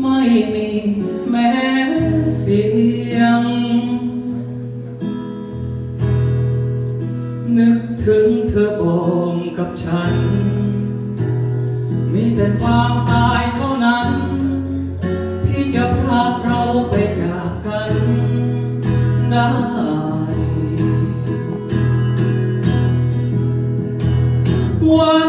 ไม่มีแม้เสียง นึกถึงเธอโบมกับฉัน มีแต่ความตายเท่านั้น ที่จะพาเราไปจากกันได้วัน